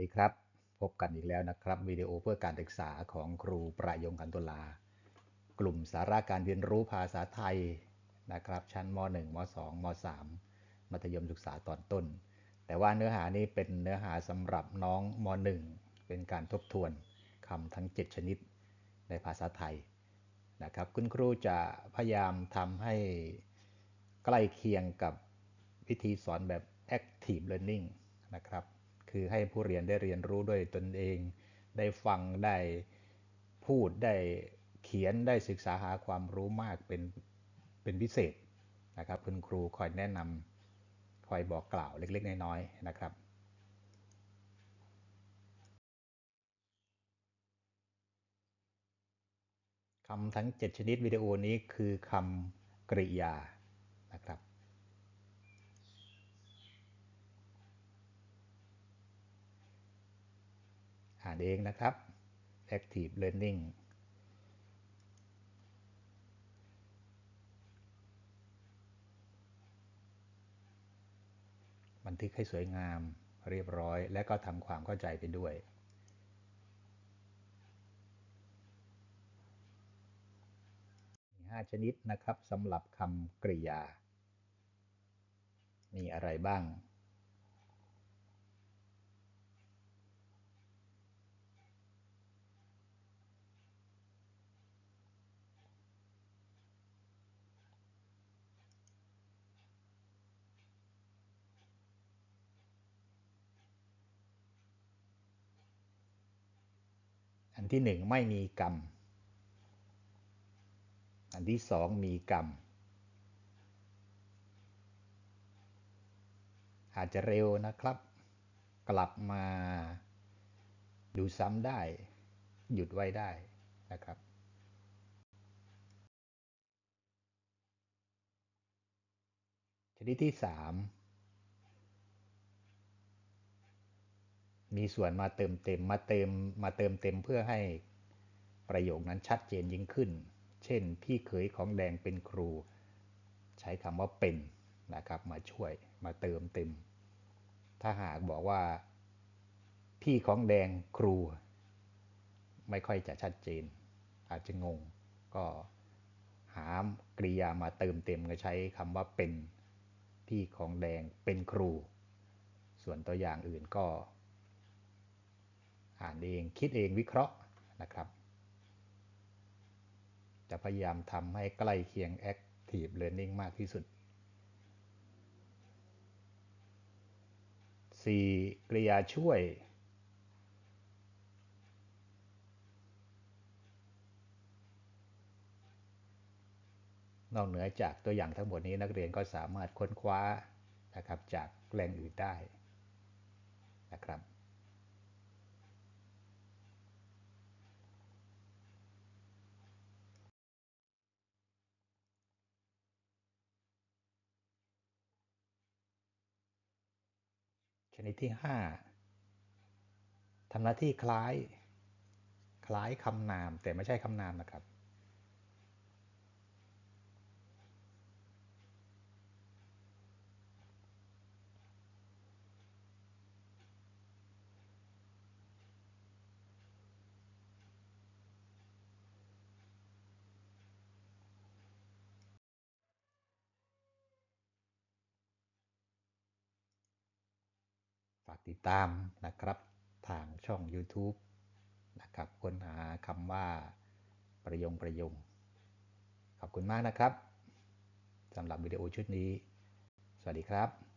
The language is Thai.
ดีครับ พบกันอีกแล้วนะครับ วิดีโอเพื่อการศึกษาของครูประยงคันตุลา กลุ่มสาระการเรียนรู้ภาษาไทยนะครับ ชั้นม .1 ม .2 ม .3 มัธยมศึกษาตอนต้น แต่ว่าเนื้อหานี้เป็นเนื้อหาสำหรับน้องม .1 เป็นการทบทวนคำทั้ง 7 ชนิดในภาษาไทยนะครับ คุณครูจะพยายามทำให้ใกล้เคียงกับวิธีสอนแบบ active learning นะครับ คือให้ผู้เรียนได้เรียนรู้ด้วยตนเอง ได้ฟังได้พูดได้เขียนได้ศึกษาหาความรู้มากเป็นเป็นพิเศษนะครับคุณครูคอยแนะนำคอยบอกกล่าวเล็ก ๆ น้อยๆนะครับคำทั้ง 7 ชนิดวิดีโอนี้คือคำกริยานะครับอ่าน เองนะครับ active learning บันทึกให้สวยงามเรียบร้อย และก็ทำความเข้าใจไปด้วย มี5ชนิดนะครับสำหรับคำกริยา มีอะไรบ้าง ที่หนึ่งไม่มีกรรม อันที่สองมีกรรม อาจจะเร็วนะครับ กลับมาดูซ้ำได้ หยุดไว้ได้นะครับ ชนิดที่สาม มีส่วนมาเติมเต็มมาเติมมาเติมเต็มเพื่อให้ประโยคนั้นชัดเจนยิ่งขึ้น เช่น พี่เขยของแดงเป็นครู ใช้คำว่าเป็นนะครับมาช่วยมาเติมเต็ม ถ้าหากบอกว่า พี่ของแดงครู ไม่ค่อยจะชัดเจน อาจจะงง ก็หากริยามาเติมเต็มก็ใช้คำว่าเป็น พี่ของแดงเป็นครู ส่วนตัวอย่างอื่นก็ อ่านเองคิดเองวิเคราะห์นะครับ จะพยายามทำให้ใกล้เคียง Active Learning มากที่สุด 4. กริยาช่วย นอกเหนือจากตัวอย่างทั้งหมดนี้นักเรียนก็สามารถค้นคว้านะครับจากแหล่งอื่นได้นะครับ ชนิดที่ 5ทำหน้าที่คล้าย คล้ายคำนามแต่ไม่ใช่คำนามนะครับ ฝาก ติดตามนะครับทางช่อง YouTube นะครับค้นหาคำว่าประยงประยง ขอบคุณมากนะครับสำหรับวิดีโอชุดนี้ สวัสดีครับ